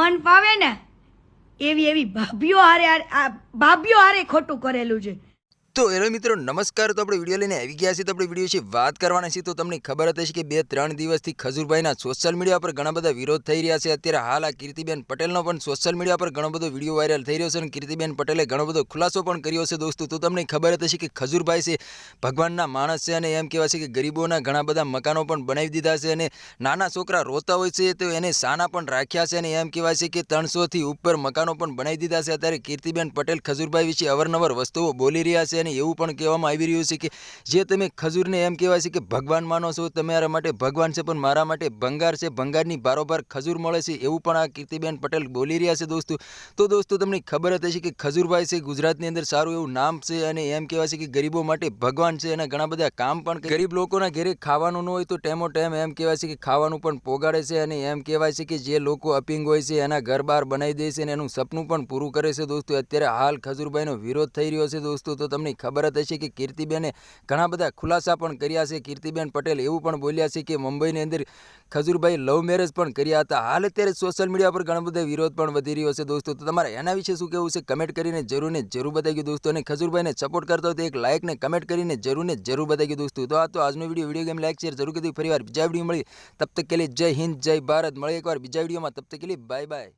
મન પાવે ને એવી એવી ભાભીઓ હારે ભાભીઓ હારે ખોટું કરેલું છે. તો હેલો મિત્રો, નમસ્કાર. તો આપણે વીડિયો લઈને આવી ગયા છીએ. તો આપણે વીડિયો વિશે વાત કરવાના છીએ. તો તમને ખબર હતી કે બે ત્રણ દિવસથી ખજૂરભાઈના સોશિયલ મીડિયા પર ઘણા બધા વિરોધ થઈ રહ્યા છે. અત્યારે હાલ આ કીર્તિબેન પટેલનો પણ સોશિયલ મીડિયા પર ઘણો બધો વીડિયો વાયરલ થઈ રહ્યો છે અને કીર્તિબેન પટેલે ઘણો બધો ખુલાસો પણ કર્યો છે દોસ્તો. તો તમને ખબર હતી કે ખજૂરભાઈ છે, ભગવાનના માણસ છે અને એમ કહેવાય છે કે ગરીબોના ઘણા બધા મકાનો પણ બનાવી દીધા છે અને નાના છોકરા રોતા હોય છે તો એને સાના પણ રાખ્યા છે અને એમ કહેવાય છે કે ત્રણસોથી ઉપર મકાનો પણ બનાવી દીધા છે. અત્યારે કીર્તિબેન પટેલ ખજૂરભાઈ વિશે અવરનવર વસ્તુઓ બોલી રહ્યા છે અને એવું પણ કહેવામાં આવી રહ્યું છે કે જે તમે ખજૂરને એમ કહેવાય છે કે ભગવાન માનો છો, તમારા માટે ભગવાન છે, પણ મારા માટે ભંગાર છે, ભંગારની બારોબાર ખજૂર મળે છે, એવું પણ આ કીર્તિબેન પટેલ બોલી રહ્યા છે દોસ્તો. તો દોસ્તો, તમને ખબર જ હશે કે ખજૂરભાઈ છે, ગુજરાતની અંદર સારું એવું નામ છે અને એમ કહેવાય છે કે ગરીબો માટે ભગવાન છે અને ઘણા બધા કામ પણ ગરીબ લોકોના ઘરે ખાવાનું ન હોય તો ટેમો ટેમ એમ કહેવાય છે કે ખાવાનું પણ પોગાડે છે અને એમ કહેવાય છે કે જે લોકો અપિંગ હોય છે એના ઘર બહાર બનાવી દે છે અને એનું સપનું પણ પૂરું કરે છે દોસ્તો. અત્યારે હાલ ખજૂરભાઈનો વિરોધ થઈ રહ્યો છે દોસ્તો. તો તમને ખબર જ હશે કે કીર્તિબેને ઘણા બધા ખુલાસા પણ કર્યા છે. કીર્તિબેન પટેલ એવું પણ બોલ્યા છે કે મુંબઈની અંદર ખજૂરભાઈ લવ મેરેજ પણ કર્યા હતા. હાલ અત્યારે સોશિયલ મીડિયા પર ઘણા બધા વિરોધ પણ વધી રહ્યો છે દોસ્તો. તો તમારે એના વિશે શું કહેવું છે? કમેન્ટ કરીને જરૂર ને જરૂર બતાવી દોસ્તો. અને ખજૂરભાઈને સપોર્ટ કરતા હોય તો એક લાઇક ને કમેન્ટ કરીને જરૂર ને જરૂર બતાવી દોસ્તો. તો આ તો આજનો video video game like share જરૂર કીધું ફરી વાર બીજા વીડિયો મળી. તબ તક કે જય હિન્દ, જય ભારત. મળે એકવાર બીજા વિડીયોમાં તબ તક કે બાય બાય